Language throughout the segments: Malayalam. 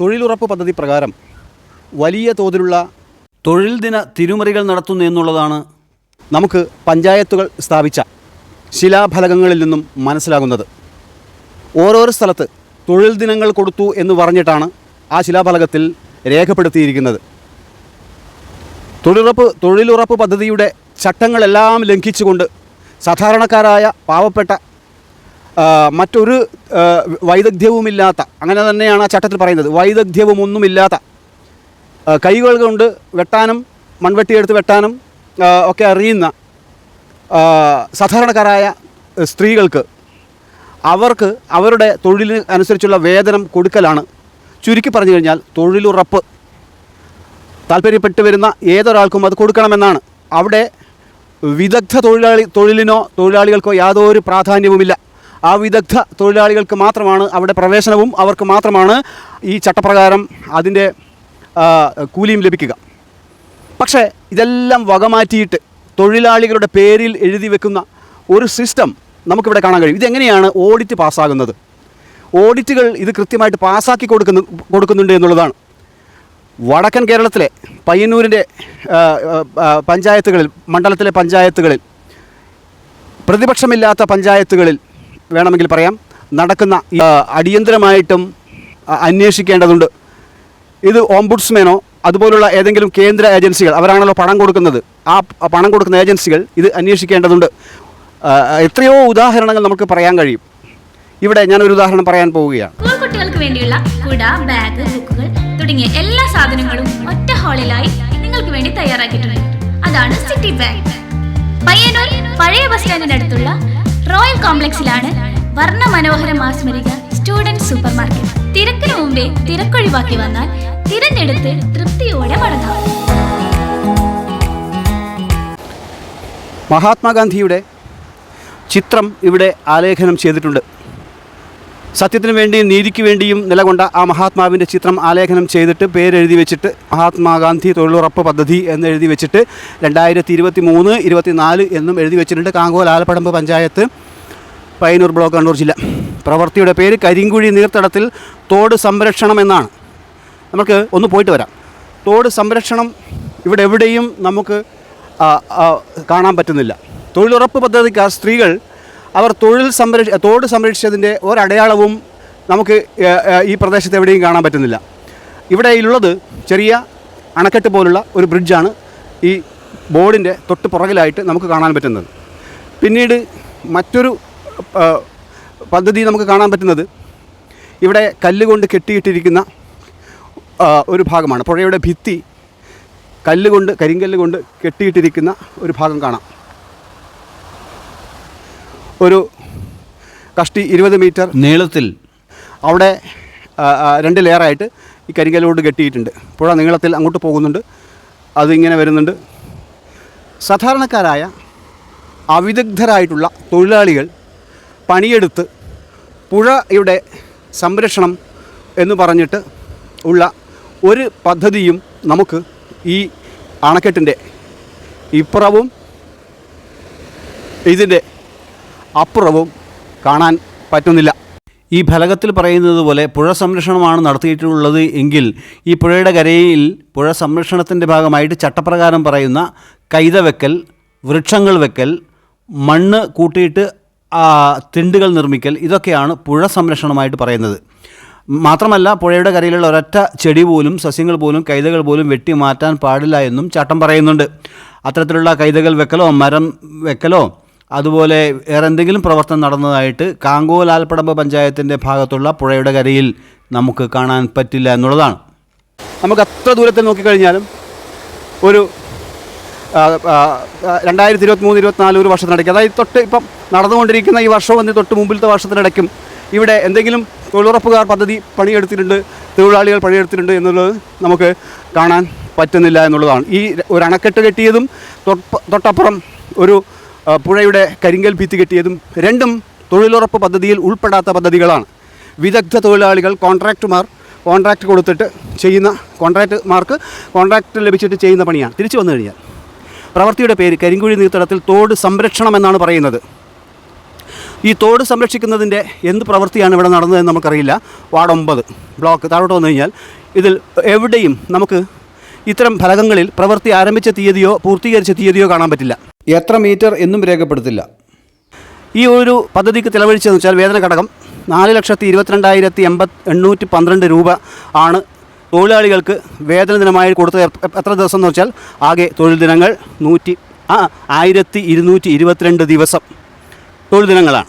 തൊഴിലുറപ്പ് പദ്ധതി പ്രകാരം വലിയ തോതിലുള്ള തൊഴിൽ ദിന തിരുമറികൾ നടത്തുന്നു എന്നുള്ളതാണ് നമുക്ക് പഞ്ചായത്തുകൾ സ്ഥാപിച്ച ശിലാഫലകങ്ങളിൽ നിന്നും മനസ്സിലാകുന്നത്. ഓരോരോ സ്ഥലത്ത് തൊഴിൽ ദിനങ്ങൾ കൊടുത്തു എന്ന് പറഞ്ഞിട്ടാണ് ആ ശിലാഫലകത്തിൽ രേഖപ്പെടുത്തിയിരിക്കുന്നത്. തൊഴിലുറപ്പ് തൊഴിലുറപ്പ് പദ്ധതിയുടെ ചട്ടങ്ങളെല്ലാം ലംഘിച്ചുകൊണ്ട് സാധാരണക്കാരായ പാവപ്പെട്ട മറ്റൊരു വൈദഗ്ധ്യവുമില്ലാത്ത അങ്ങനെ തന്നെയാണ് ആ ചട്ടത്തിൽ പറയുന്നത്. വൈദഗ്ധ്യവും ഒന്നുമില്ലാത്ത കൈകൾ കൊണ്ട് വെട്ടാനും മൺവെട്ടിയെടുത്ത് വെട്ടാനും ഒക്കെ അറിയുന്ന സാധാരണക്കാരായ സ്ത്രീകൾക്ക് അവർക്ക് അവരുടെ തൊഴിലിന് അനുസരിച്ചുള്ള വേതനം കൊടുക്കലാണ്. ചുരുക്കി പറഞ്ഞു കഴിഞ്ഞാൽ തൊഴിലുറപ്പ്. താല്പര്യപ്പെട്ട് വരുന്ന ഏതൊരാൾക്കും അത് കൊടുക്കണമെന്നാണ്. അവിടെ വിദഗ്ധ തൊഴിലാളി തൊഴിലിനോ തൊഴിലാളികൾക്കോ യാതൊരു പ്രാധാന്യവുമില്ല. ആ വിദഗ്ധ തൊഴിലാളികൾക്ക് മാത്രമാണ് അവിടെ പ്രവേശനവും അവർക്ക് മാത്രമാണ് ഈ ചട്ടപ്രകാരം അതിന്റെ കൂലിയും ലഭിക്കുക. പക്ഷേ ഇതെല്ലാം വകമാറ്റിയിട്ട് തൊഴിലാളികളുടെ പേരിൽ എഴുതി വെക്കുന്ന ഒരു സിസ്റ്റം നമുക്കിവിടെ കാണാൻ കഴിയും. ഇതെങ്ങനെയാണ് ഓഡിറ്റ് പാസ്സാകുന്നത്? ഓഡിറ്റുകൾ ഇത് കൃത്യമായിട്ട് പാസ്സാക്കി കൊടുക്കുന്നു കൊടുക്കുന്നുണ്ട് എന്നുള്ളതാണ്. വടക്കൻ കേരളത്തിലെ പയ്യന്നൂരിന്റെ പഞ്ചായത്തുകളിൽ മണ്ഡലത്തിലെ പഞ്ചായത്തുകളിൽ പ്രതിപക്ഷമില്ലാത്ത പഞ്ചായത്തുകളിൽ വേണമെങ്കിൽ പറയാം. നടക്കുന്ന അടിയന്തരമായിട്ടും അന്വേഷിക്കേണ്ടതുണ്ട്. ഇത് ഓംബുഡ്സ്മാനോ അതുപോലുള്ള ഏതെങ്കിലും കേന്ദ്ര ഏജൻസികൾ അവരാണല്ലോ പണം കൊടുക്കുന്നത്. ആ പണം കൊടുക്കുന്ന ഏജൻസികൾ ഇത് അന്വേഷിക്കേണ്ടതുണ്ട്. എത്രയോ ഉദാഹരണങ്ങൾ നമുക്ക് പറയാൻ കഴിയും. ഇവിടെ ഞാൻ ഒരു ഉദാഹരണം പറയാൻ പോവുകയാണ്. സ്കൂൾ കുട്ടികൾക്ക് വേണ്ടിയുള്ള കുട ബാഗ് ബുക്കുകൾ തുടങ്ങിയ എല്ലാ സാധനങ്ങളും ഒറ്റ ഹാളിലായി നിങ്ങൾക്ക് വേണ്ടി തയ്യാറാക്കിയിട്ടുണ്ട്. അതാണ് സിറ്റി ബാഗ്. പയ്യന്നൂർ പഴയ ബസ് സ്റ്റാൻഡിന് അടുത്തുള്ള റോയൽ കോംപ്ലക്സിലാണ് വർണ മനോഹര മാസ്മരിക സ്റ്റുഡന്റ് സൂപ്പർ മാർക്കറ്റ് തിരക്കിന് മുമ്പേ തിരക്കൊഴിവാക്കി വന്നാൽ തിരഞ്ഞെടുത്ത് തൃപ്തിയോടെ മടങ്ങാം. മഹാത്മാഗാന്ധിയുടെ ചിത്രം ഇവിടെ ആലേഖനം ചെയ്തിട്ടുണ്ട്. സത്യത്തിന് വേണ്ടിയും നീതിക്ക് വേണ്ടിയും നിലകൊണ്ട ആ മഹാത്മാവിന്റെ ചിത്രം ആലേഖനം ചെയ്തിട്ട് പേരെഴുതി വെച്ചിട്ട് മഹാത്മാഗാന്ധി തൊഴിലുറപ്പ് പദ്ധതി എന്ന് എഴുതി വെച്ചിട്ട് രണ്ടായിരത്തി ഇരുപത്തി മൂന്ന് ഇരുപത്തിനാല് എന്നും എഴുതി വെച്ചിട്ടുണ്ട് കാങ്കോൽ ആലപ്പടമ്പ് പഞ്ചായത്ത് പയ്യന്നൂർ ബ്ലോക്ക് കണ്ണൂർ ജില്ല. പ്രവൃത്തിയുടെ പേര് കരിങ്കുഴി നീർത്തടത്തിൽ തോട് സംരക്ഷണം എന്നാണ്. നമുക്ക് ഒന്ന് പോയിട്ട് വരാം. തോട് സംരക്ഷണം ഇവിടെ എവിടെയും നമുക്ക് കാണാൻ പറ്റുന്നില്ല. തൊഴിലുറപ്പ് പദ്ധതിക്കാർ സ്ത്രീകൾ അവർ തൊഴിൽ സംരക്ഷ തോട് സംരക്ഷിച്ചതിന്റെ ഒരടയാളവും നമുക്ക് ഈ പ്രദേശത്ത് എവിടെയും കാണാൻ പറ്റുന്നില്ല. ഇവിടെ ഉള്ളത് ചെറിയ അണക്കെട്ട് പോലുള്ള ഒരു ബ്രിഡ്ജാണ് ഈ ബോർഡിന്റെ തൊട്ട് പുറകിലായിട്ട് നമുക്ക് കാണാൻ പറ്റുന്നത്. പിന്നീട് മറ്റൊരു പദ്ധതി നമുക്ക് കാണാൻ പറ്റുന്നത് ഇവിടെ കല്ലുകൊണ്ട് കെട്ടിയിട്ടിരിക്കുന്ന ഒരു ഭാഗമാണ്. പുഴയുടെ ഭിത്തി കല്ലുകൊണ്ട് കരിങ്കല്ല് കൊണ്ട് കെട്ടിയിട്ടിരിക്കുന്ന ഒരു ഭാഗം കാണാം. ഒരു കഷ്ടി ഇരുപത് മീറ്റർ നീളത്തിൽ. അവിടെ രണ്ട് ലെയറായിട്ട് ഈ കരിങ്കലോട് കെട്ടിയിട്ടുണ്ട്. പുഴ നീളത്തിൽ അങ്ങോട്ട് പോകുന്നുണ്ട്. അതിങ്ങനെ വരുന്നുണ്ട്. സാധാരണക്കാരായ അവിദഗ്ധരായിട്ടുള്ള തൊഴിലാളികൾ പണിയെടുത്ത് പുഴയുടെ സംരക്ഷണം എന്ന് പറഞ്ഞിട്ട് ഉള്ള ഒരു പദ്ധതിയും നമുക്ക് ഈ അണക്കെട്ടിന്റെ ഇപ്പുറവും ഇതിന്റെ അപ്പുറവും കാണാൻ പറ്റുന്നില്ല. ഈ ഫലകത്തിൽ പറയുന്നത് പോലെ പുഴ സംരക്ഷണമാണ് നടത്തിയിട്ടുള്ളത് എങ്കിൽ ഈ പുഴയുടെ കരയിൽ പുഴ സംരക്ഷണത്തിന്റെ ഭാഗമായിട്ട് ചട്ടപ്രകാരം പറയുന്ന കൈത വെക്കൽ വൃക്ഷങ്ങൾ വെക്കൽ മണ്ണ് കൂട്ടിയിട്ട് തിണ്ടുകൾ നിർമ്മിക്കൽ ഇതൊക്കെയാണ് പുഴ സംരക്ഷണമായിട്ട് പറയുന്നത്. മാത്രമല്ല പുഴയുടെ കരയിലുള്ള ഒരൊറ്റ ചെടി പോലും സസ്യങ്ങൾ പോലും കൈതകൾ പോലും വെട്ടി മാറ്റാൻ പാടില്ല എന്നും ചട്ടം പറയുന്നുണ്ട്. അത്തരത്തിലുള്ള കൈതകൾ വെക്കലോ മരം വെക്കലോ അതുപോലെ വേറെ എന്തെങ്കിലും പ്രവർത്തനം നടന്നതായിട്ട് കാങ്കോ ലാൽപടമ്പ് പഞ്ചായത്തിന്റെ ഭാഗത്തുള്ള പുഴയുടെ കരയിൽ നമുക്ക് കാണാൻ പറ്റില്ല എന്നുള്ളതാണ്. നമുക്ക് അത്ര ദൂരത്തിൽ നോക്കിക്കഴിഞ്ഞാലും ഒരു രണ്ടായിരത്തി ഇരുപത്തി മൂന്ന് ഇരുപത്തിനാല് ഒരു വർഷത്തിനിടയ്ക്ക് അതായത് തൊട്ട് ഇപ്പം നടന്നുകൊണ്ടിരിക്കുന്ന ഈ വർഷവും വന്ന് തൊട്ട് മുമ്പിലത്തെ വർഷത്തിനിടയ്ക്കും ഇവിടെ എന്തെങ്കിലും തൊഴിലുറപ്പുകാർ പദ്ധതി പണിയെടുത്തിട്ടുണ്ട് തൊഴിലാളികൾ പണിയെടുത്തിട്ടുണ്ട് എന്നുള്ളത് നമുക്ക് കാണാൻ പറ്റുന്നില്ല എന്നുള്ളതാണ്. ഈ ഒരു അണക്കെട്ട് കെട്ടിയതും തൊട്ടപ്പുറം ഒരു പുഴയുടെ കരിങ്കൽ ഭിത്തി കെട്ടിയതും രണ്ടും തൊഴിലുറപ്പ് പദ്ധതിയിൽ ഉൾപ്പെടാത്ത പദ്ധതികളാണ്. വിദഗ്ധ തൊഴിലാളികൾ കോൺട്രാക്റ്റുമാർ കോൺട്രാക്ട് കൊടുത്തിട്ട് ചെയ്യുന്ന കോൺട്രാക്റ്റുമാർക്ക് കോൺട്രാക്ട് ലഭിച്ചിട്ട് ചെയ്യുന്ന പണിയാണ്. തിരിച്ചു വന്നു കഴിഞ്ഞാൽ. പ്രവൃത്തിയുടെ പേര് കരിങ്കുഴി നീർത്തടത്തിൽ തോട് സംരക്ഷണം എന്നാണ് പറയുന്നത്. ഈ തോട് സംരക്ഷിക്കുന്നതിന്റെ എന്ത് പ്രവൃത്തിയാണ് ഇവിടെ നടന്നതെന്ന് നമുക്കറിയില്ല. വാർഡ് ഒമ്പത്. ബ്ലോക്ക് താഴോട്ട് വന്നു കഴിഞ്ഞാൽ ഇതിൽ എവിടെയും നമുക്ക് ഇത്തരം ഫലകങ്ങളിൽ പ്രവൃത്തി ആരംഭിച്ച തീയതിയോ പൂർത്തീകരിച്ച തീയതിയോ കാണാൻ പറ്റില്ല. എത്ര മീറ്റർ എന്നും രേഖപ്പെടുത്തില്ല. ഈ ഒരു പദ്ധതിക്ക് ചിലവഴിച്ചതെന്ന് വെച്ചാൽ വേതന ഘടകം നാല് ലക്ഷത്തി ഇരുപത്തിരണ്ടായിരത്തി എൺപത് എണ്ണൂറ്റി പന്ത്രണ്ട് രൂപ ആണ് തൊഴിലാളികൾക്ക് വേതന ദിനമായി കൊടുത്തത് എത്ര- എത്ര ദിവസം എന്ന് വെച്ചാൽ ആകെ തൊഴിൽ ദിനങ്ങൾ നൂറ്റി ആ ആയിരത്തി ഇരുന്നൂറ്റി ഇരുപത്തിരണ്ട് ദിവസം തൊഴിൽ ദിനങ്ങളാണ്.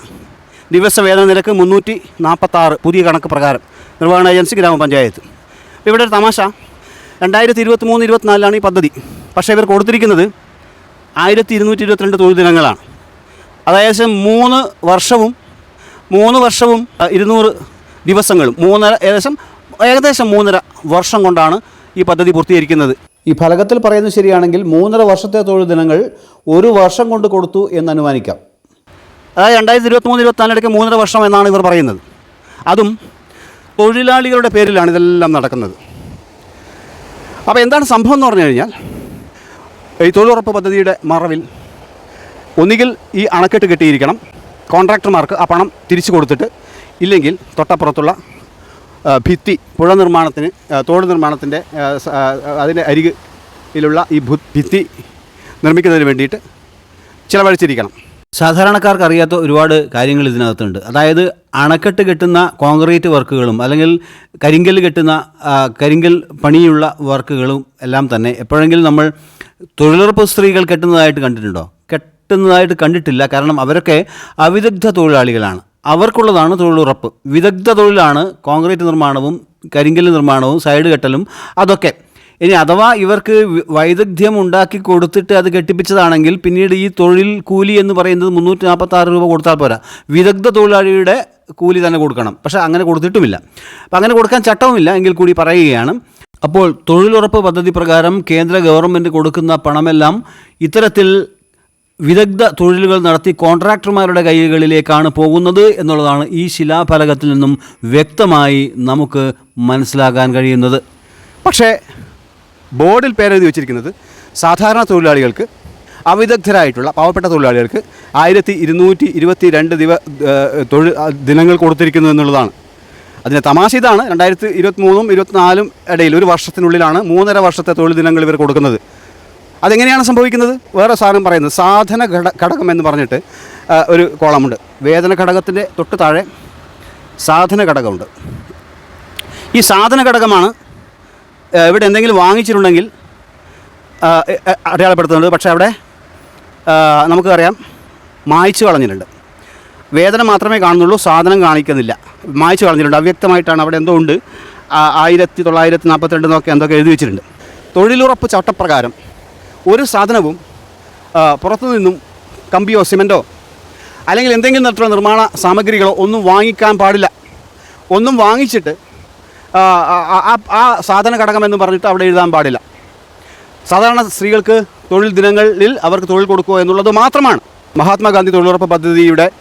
ദിവസ വേതന നിരക്ക് മുന്നൂറ്റി നാൽപ്പത്താറ് പുതിയ കണക്ക് പ്രകാരം. നിർവഹണ ഏജൻസി ഗ്രാമപഞ്ചായത്ത്. ഇവിടെ ഒരു തമാശ. രണ്ടായിരത്തി ഇരുപത്തി മൂന്ന് ഇരുപത്തിനാലിലാണ് ഈ പദ്ധതി. പക്ഷേ ഇവർ കൊടുത്തിരിക്കുന്നത് ആയിരത്തി ഇരുന്നൂറ്റി ഇരുപത്തിരണ്ട് തൊഴിൽ ദിനങ്ങളാണ്. അതായത് മൂന്ന് വർഷവും മൂന്ന് വർഷവും ഇരുന്നൂറ് ദിവസങ്ങളും മൂന്നര ഏകദേശം ഏകദേശം മൂന്നര വർഷം കൊണ്ടാണ് ഈ പദ്ധതി പൂർത്തീകരിക്കുന്നത്. ഈ ഫലകത്തിൽ പറയുന്നത് ശരിയാണെങ്കിൽ മൂന്നര വർഷത്തെ തൊഴിൽ ദിനങ്ങൾ ഒരു വർഷം കൊണ്ട് കൊടുത്തു എന്ന് അനുമാനിക്കാം. അതായത് രണ്ടായിരത്തി ഇരുപത്തി മൂന്ന് ഇരുപത്തിനാലിടയ്ക്ക് മൂന്നര വർഷം എന്നാണ് ഇവർ പറയുന്നത്. അതും തൊഴിലാളികളുടെ പേരിലാണ് ഇതെല്ലാം നടക്കുന്നത്. അപ്പോൾ എന്താണ് സംഭവം എന്ന് പറഞ്ഞു കഴിഞ്ഞാൽ ഈ തൊഴിലുറപ്പ് പദ്ധതിയുടെ മറവിൽ ഒന്നുകിൽ ഈ അണക്കെട്ട് കെട്ടിയിരിക്കണം കോൺട്രാക്ടർമാർക്ക് ആ പണം തിരിച്ചു കൊടുത്തിട്ട് ഇല്ലെങ്കിൽ തൊട്ടപ്പുറത്തുള്ള ഭിത്തി പുഴ നിർമ്മാണത്തിന് തോട് നിർമ്മാണത്തിന്റെ അതിന്റെ അരികിലുള്ള ഈ ഭിത്തി നിർമ്മിക്കുന്നതിന് വേണ്ടിയിട്ട് ചിലവഴിച്ചിരിക്കണം. സാധാരണക്കാർക്ക് അറിയാത്ത ഒരുപാട് കാര്യങ്ങൾ ഇതിനകത്തുണ്ട്. അതായത് അണക്കെട്ട് കെട്ടുന്ന കോൺക്രീറ്റ് വർക്കുകളും അല്ലെങ്കിൽ കരിങ്കൽ കെട്ടുന്ന കരിങ്കൽ പണിയുള്ള വർക്കുകളും എല്ലാം തന്നെ എപ്പോഴെങ്കിലും നമ്മൾ തൊഴിലുറപ്പ് സ്ത്രീകൾ കെട്ടുന്നതായിട്ട് കണ്ടിട്ടുണ്ടോ? കെട്ടുന്നതായിട്ട് കണ്ടിട്ടില്ല. കാരണം അവരൊക്കെ അവിദഗ്ധ തൊഴിലാളികളാണ്. അവർക്കുള്ളതാണ് തൊഴിലുറപ്പ്. വിദഗ്ധ തൊഴിലാണ് കോൺക്രീറ്റ് നിർമ്മാണവും കരിങ്കൽ നിർമ്മാണവും സൈഡ് കെട്ടലും അതൊക്കെ. ഇനി അഥവാ ഇവർക്ക് വൈദഗ്ധ്യം ഉണ്ടാക്കി കൊടുത്തിട്ട് അത് കെട്ടിപ്പിച്ചതാണെങ്കിൽ പിന്നീട് ഈ തൊഴിൽ കൂലി എന്ന് പറയുന്നത് മുന്നൂറ്റി നാൽപ്പത്തി ആറ് രൂപ കൊടുത്താൽ പോരാ. വിദഗ്ധ തൊഴിലാളിയുടെ കൂലി തന്നെ കൊടുക്കണം. പക്ഷേ അങ്ങനെ കൊടുത്തിട്ടുമില്ല. അപ്പം അങ്ങനെ കൊടുക്കാൻ ചട്ടവുമില്ല എങ്കിൽ കൂടി പറയുകയാണ്. അപ്പോൾ തൊഴിലുറപ്പ് പദ്ധതി പ്രകാരം കേന്ദ്ര ഗവൺമെന്റ് കൊടുക്കുന്ന പണമെല്ലാം ഇത്തരത്തിൽ വിദഗ്ധ തൊഴിലുകൾ നടത്തി കോൺട്രാക്ടർമാരുടെ കൈകളിലേക്കാണ് പോകുന്നത് എന്നുള്ളതാണ് ഈ ശിലാഫലകത്തിൽ നിന്നും വ്യക്തമായി നമുക്ക് മനസ്സിലാക്കാൻ കഴിയുന്നത്. പക്ഷേ ബോർഡിൽ പേരെഴുതി വെച്ചിരിക്കുന്നത് സാധാരണ തൊഴിലാളികൾക്ക് അവിദഗ്ധരായിട്ടുള്ള പാവപ്പെട്ട തൊഴിലാളികൾക്ക് ആയിരത്തി ഇരുന്നൂറ്റി ഇരുപത്തി രണ്ട് ദിവ തൊഴിൽ ദിനങ്ങൾ കൊടുത്തിരിക്കുന്നു എന്നുള്ളതാണ്. അതിന്റെ തമാശ ഇതാണ്. രണ്ടായിരത്തി ഇരുപത്തി മൂന്നും ഇരുപത്തിനാലും ഇടയിൽ ഒരു വർഷത്തിനുള്ളിലാണ് മൂന്നര വർഷത്തെ തൊഴിൽ ദിനങ്ങൾ ഇവർ കൊടുക്കുന്നത്. അതെങ്ങനെയാണ് സംഭവിക്കുന്നത്? വേറെ സാധനം പറയുന്നത്. സാധന ഘട ഘടകം എന്ന് പറഞ്ഞിട്ട് ഒരു കോളമുണ്ട്. വേതന ഘടകത്തിന്റെ തൊട്ട് താഴെ സാധന ഘടകമുണ്ട്. ഈ സാധന ഘടകമാണ് ഇവിടെ എന്തെങ്കിലും വാങ്ങിച്ചിട്ടുണ്ടെങ്കിൽ അടയാളപ്പെടുത്തുന്നുണ്ട്. പക്ഷേ അവിടെ നമുക്കറിയാം മായ്ച്ചു കളഞ്ഞിട്ടുണ്ട്. വേദന മാത്രമേ കാണുന്നുള്ളൂ സാധനം കാണിക്കുന്നില്ല. മായ്ച്ചു കളഞ്ഞിട്ടുണ്ട്. അവ്യക്തമായിട്ടാണ് അവിടെ എന്തോ ഉണ്ട്. ആയിരത്തി തൊള്ളായിരത്തി നാൽപ്പത്തിരണ്ട് എന്നൊക്കെ എന്തൊക്കെ എഴുതി വെച്ചിട്ടുണ്ട്. തൊഴിലുറപ്പ് ചട്ടപ്രകാരം ഒരു സാധനവും പുറത്തു നിന്നും കമ്പിയോ സിമന്റോ അല്ലെങ്കിൽ എന്തെങ്കിലും തരത്തിലുള്ള നിർമ്മാണ സാമഗ്രികളോ ഒന്നും വാങ്ങിക്കാൻ പാടില്ല. ഒന്നും വാങ്ങിച്ചിട്ട് ആ, സാധന ഘടകം എന്ന് പറഞ്ഞിട്ട് അവിടെ എഴുതാൻ പാടില്ല. സാധാരണ സ്ത്രീകൾക്ക് തൊഴിൽ ദിനങ്ങളിൽ അവർക്ക് തൊഴിൽ കൊടുക്കുക എന്നുള്ളത് മാത്രമാണ്. മഹാത്മാഗാന്ധി തൊഴിലുറപ്പ് പദ്ധതിയുടെ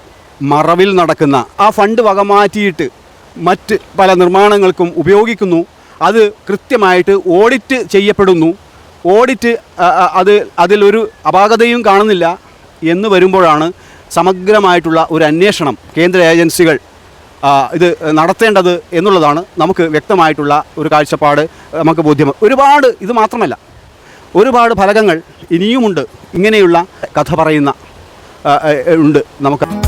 മറവിൽ നടക്കുന്ന ആ ഫണ്ട് വകമാറ്റിയിട്ട് മറ്റ് പല നിർമ്മാണങ്ങൾക്കും ഉപയോഗിക്കുന്നു. അത് കൃത്യമായിട്ട് ഓഡിറ്റ് ചെയ്യപ്പെടുന്നു. ഓഡിറ്റ് അത് അതിലൊരു അപാകതയും കാണുന്നില്ല എന്ന് വരുമ്പോഴാണ് സമഗ്രമായിട്ടുള്ള ഒരു അന്വേഷണം കേന്ദ്ര ഏജൻസികൾ ഇത് നടത്തേണ്ടത് എന്നുള്ളതാണ് നമുക്ക് വ്യക്തമായിട്ടുള്ള ഒരു കാഴ്ചപ്പാട് നമുക്ക് ബോധ്യം. ഒരുപാട് ഇത് മാത്രമല്ല ഒരുപാട് ഫലകങ്ങൾ ഇനിയുമുണ്ട് ഇങ്ങനെയുള്ള കഥ പറയുന്ന ഉണ്ട് നമുക്ക്.